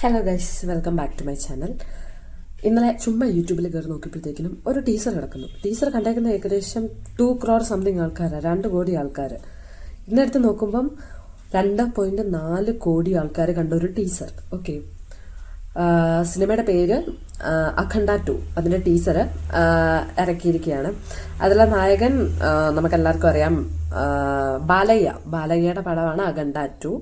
Hello guys welcome back to my channel ഇന്നലെ ചുമ്മാ യൂട്യൂബിൽ കയറി നോക്കിയപ്പോഴത്തേക്കിനും ഒരു ടീസർ കിടക്കുന്നു ടീസർ കണ്ടേക്കുന്ന ഏകദേശം ടു ക്രോർ സംതിങ് ആൾക്കാരാണ് രണ്ട് കോടി ആൾക്കാർ ഇന്നെടുത്ത് നോക്കുമ്പം രണ്ട് പോയിന്റ് നാല് കോടി ആൾക്കാർ കണ്ട ഒരു ടീസർ ഓക്കെ സിനിമയുടെ പേര് അഖണ്ഡ ടു അതിന്റെ ടീസർ ഇറക്കിയിരിക്കുകയാണ്. അതിലെ നായകൻ നമുക്കെല്ലാവർക്കും അറിയാം ബാലയ്യ. ബാലയ്യയുടെ പടമാണ് അഖണ്ഡ ടു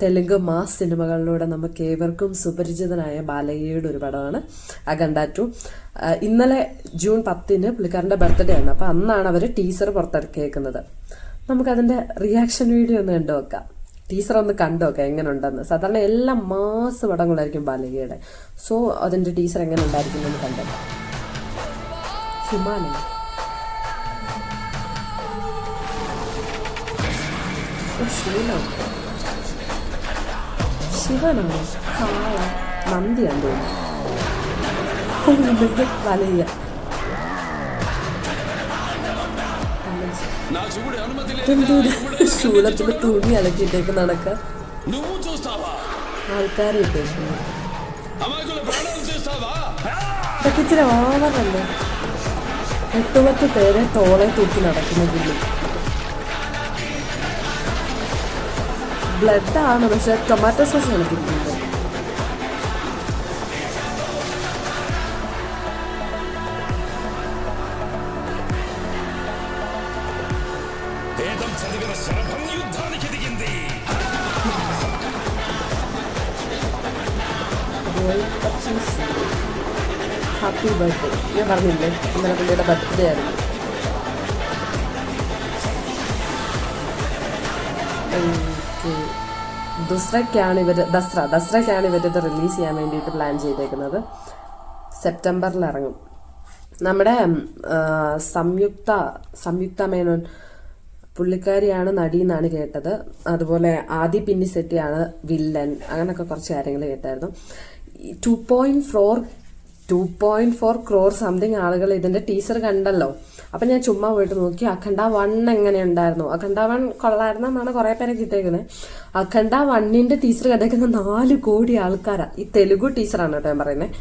തെലുങ്ക് മാസ് സിനിമകളിലൂടെ നമുക്ക് ഏവർക്കും സുപരിചിതനായ ബാലയ്യയുടെ ഒരു പടമാണ് അഖണ്ഡ ടു. ഇന്നലെ ജൂൺ പത്തിന് പുള്ളിക്കാരന്റെ ബർത്ത്ഡേ ആണ് അപ്പോൾ അന്നാണ് അവർ ടീസർ പുറത്തിറക്കിയേക്കുന്നത്. നമുക്കതിന്റെ റിയാക്ഷൻ വീഡിയോ ഒന്ന് കണ്ടു നോക്കാം. ടീസർ ഒന്ന് കണ്ടു നോക്കാം എങ്ങനെ ഉണ്ടെന്ന് സാധാരണ എല്ലാ മാസ് പടങ്ങളായിരിക്കും ബാലയ്യയുടെ. സോ അതിന്റെ ടീസർ എങ്ങനെ ഉണ്ടായിരിക്കും എന്ന് കണ്ടേക്കാം ഹിമാലയ. ശിവനാണ്. കാള നന്ദിയാണ് തോന്നുന്നു. വലയ. ശൂലത്തിൽ തുണി അലക്കിട്ടേക്ക് നടക്ക. ആൾക്കാരെ ഇട്ടേക്കുന്നു ഇതൊക്കെ ഇച്ചിരി എട്ടുപത്ത് പേരെ തോളെ തൂക്കി നടക്കുന്ന പുള്ളി. ബ്ലഡാണ് പക്ഷെ ടൊമാറ്റോ സോസ് കളിക്കുന്നത് ഹാപ്പി ബർത്ത്ഡേ ഞാൻ പറഞ്ഞില്ലേ? ഇന്നലെ പുള്ളിയുടെ ബർത്ത്ഡേ ആയിരുന്നു. Mm. ദുസ്രയ്ക്കാണ് ഇവർ ദസ്ര ദസ്രയ്ക്കാണ് ഇവരിത് റിലീസ് ചെയ്യാൻ വേണ്ടിയിട്ട് പ്ലാൻ ചെയ്തേക്കുന്നത്. സെപ്റ്റംബറിൽ ഇറങ്ങും നമ്മുടെ സംയുക്ത സംയുക്ത മേനോൻ പുള്ളിക്കാരിയാണ് നടി എന്നാണ് കേട്ടത്. അതുപോലെ ആദി പിന്നിസെറ്റിയാണ് വില്ലൻ അങ്ങനെയൊക്കെ കുറച്ച് കാര്യങ്ങൾ കേട്ടായിരുന്നു. Two point four two point four crore something ആളുകൾ ഇതിന്റെ ടീച്ചർ കണ്ടല്ലോ. അപ്പൊ ഞാൻ ചുമ്മാ പോയിട്ട് നോക്കി അഖണ്ഡ വൺ എങ്ങനെ ഉണ്ടായിരുന്നു? അഖണ്ഡ വൺ കൊള്ളായിരുന്നു എന്നാണ് കുറെ പേരെ കിട്ടിയേക്കുന്നത് അഖണ്ഡ വണ്ണിന്റെ ടീച്ചർ കണ്ടേക്കുന്ന നാല് കോടി ആൾക്കാരാ. ഈ തെലുഗു ടീച്ചറാണ് കേട്ടോ ഞാൻ പറയുന്നത്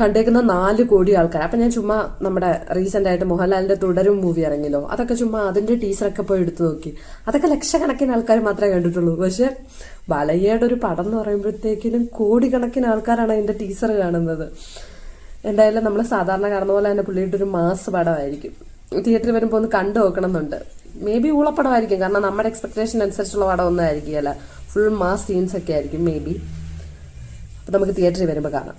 കണ്ടേക്കുന്ന നാല് കോടി ആൾക്കാർ അപ്പൊ ഞാൻ ചുമ്മാ നമ്മുടെ റീസെന്റ് ആയിട്ട് മോഹൻലാലിന്റെ തുടരും മൂവി ഇറങ്ങിയല്ലോ. അതൊക്കെ ചുമ്മാ അതിന്റെ ടീച്ചറൊക്കെ പോയി എടുത്തു നോക്കി. അതൊക്കെ ലക്ഷക്കണക്കിന് ആൾക്കാർ മാത്രമേ കണ്ടിട്ടുള്ളൂ. പക്ഷെ ബാലയ്യയുടെ ഒരു പടം എന്ന് പറയുമ്പോഴത്തേക്കിനും കോടിക്കണക്കിന് ആൾക്കാരാണ് അതിന്റെ ടീച്ചർ കാണുന്നത്. എന്തായാലും നമ്മൾ സാധാരണ കാണുന്ന പോലെ തന്നെ പുള്ളിയുടെ ഒരു മാസ് പടമായിരിക്കും. തിയേറ്ററിൽ വരുമ്പോൾ ഒന്ന് കണ്ടു നോക്കണം എന്നുണ്ട് മേ ബി ഊളപ്പടമായിരിക്കും. കാരണം നമ്മുടെ എക്സ്പെക്ടേഷൻ അനുസരിച്ചുള്ള പടം ഒന്നും ആയിരിക്കില്ല ഫുൾ മാസ് സീൻസ് ഒക്കെ ആയിരിക്കും മേ ബി അപ്പം നമുക്ക് തിയേറ്ററിൽ വരുമ്പോൾ കാണാം.